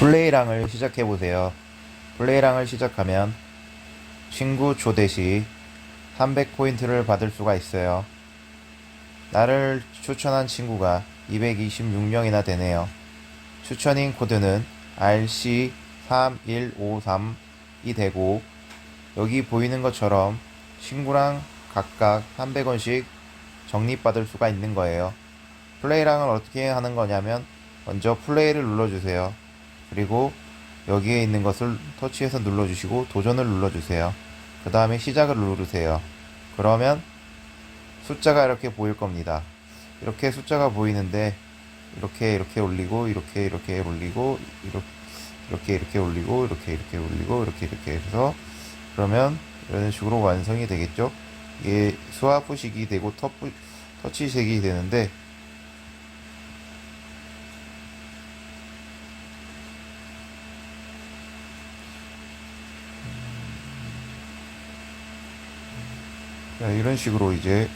플레이랑을 시작해 보세요. 플레이랑을 시작하면 친구 초대 시 300포인트를 받을 수가 있어요. 나를 추천한 친구가 226명이나 되네요. 추천인 코드는 RC3153이 되고 여기 보이는 것처럼 친구랑 각각 300원씩 적립받을 수가 있는 거예요. 플레이랑을 어떻게 하는 거냐면 먼저 플레이를 눌러주세요. 그리고 여기에 있는 것을 터치해서 눌러주시고 도전을 눌러주세요. 그 다음에 시작을 누르세요. 그러면 숫자가 이렇게 보일 겁니다. 이렇게 숫자가 보이는데 이렇게 이렇게 올리고 이렇게 이렇게 올리고 이렇게 이렇게 이렇게 올리고 이렇게 이렇게 올리고 이렇게 이렇게 해서 그러면 이런 식으로 완성이 되겠죠. 이게 스와프식이 되고 터프, 터치식이 되는데 이런 식으로 이제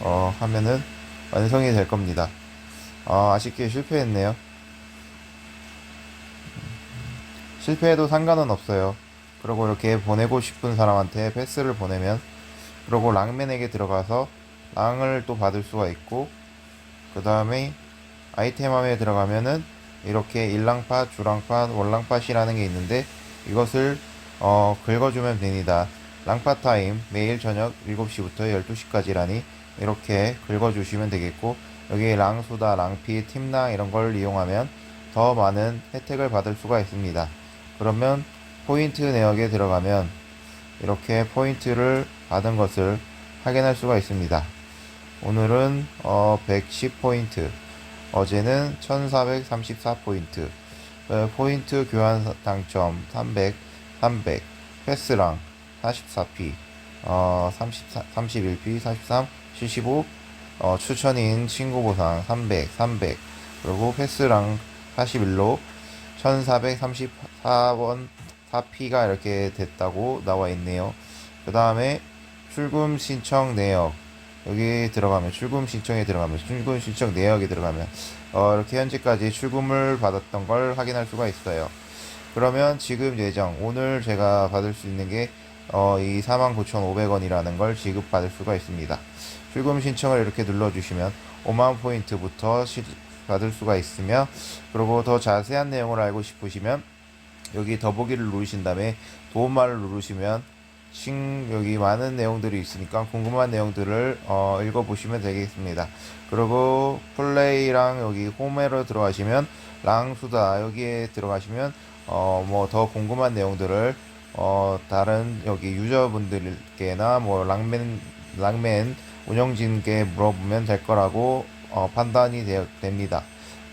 어, 하면은 완성이 될 겁니다. 어, 아쉽게 실패했네요. 실패해도 상관은 없어요. 그리고 이렇게 보내고 싶은 사람한테 패스를 보내면 그리고 랑맨에게 들어가서 랑을 또 받을 수가 있고 그 다음에 아이템함에 들어가면은 이렇게 일랑팟, 주랑팟, 월랑팟이라는 게 있는데 이것을 어, 긁어주면 됩니다. 랑팟 타임 매일 저녁 7시부터 12시까지라니 이렇게 긁어주시면 되겠고 여기 랑수다, 랑피, 팀랑 이런 걸 이용하면 더 많은 혜택을 받을 수가 있습니다. 그러면 포인트 내역에 들어가면 이렇게 포인트를 받은 것을 확인할 수가 있습니다. 오늘은 어 110포인트, 어제는 1434포인트, 어, 포인트 교환 당첨 300, 300, 패스랑 44p, 어 34, 31p, 43, 75, 어, 추천인 친구 보상 300, 300, 그리고 패스랑 41로 1434원 4P가 이렇게 됐다고 나와 있네요. 그 다음에 출금 신청 내역 여기 들어가면 출금 신청에 들어가면 출금 신청 내역에 들어가면 어, 이렇게 현재까지 출금을 받았던 걸 확인할 수가 있어요. 그러면 지금 예정 오늘 제가 받을 수 있는 게 어, 이 49,500원이라는 걸 지급받을 수가 있습니다. 출금 신청을 이렇게 눌러주시면 5만 포인트부터 시, 받을 수가 있으며 그리고 더 자세한 내용을 알고 싶으시면 여기 더보기를 누르신 다음에 도움말을 누르시면 신 여기 많은 내용들이 있으니까 궁금한 내용들을 어, 읽어보시면 되겠습니다. 그리고 플레이랑 여기 홈에로 들어가시면 랑수다 여기에 들어가시면 어, 뭐 더 궁금한 내용들을 어, 다른 여기 유저분들께나 뭐 랑맨 랑맨 운영진께 물어보면 될 거라고 어, 판단이 되어, 됩니다.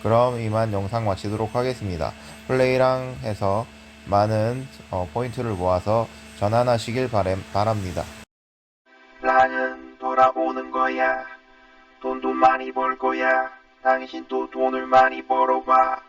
그럼 이만 영상 마치도록 하겠습니다. 플레이랑 해서 많은 어, 포인트를 모아서 전환하시길 바람, 바랍니다. 나는 돌아오는 거야. 돈도 많이 벌 거야. 당신도 돈을 많이 벌어봐.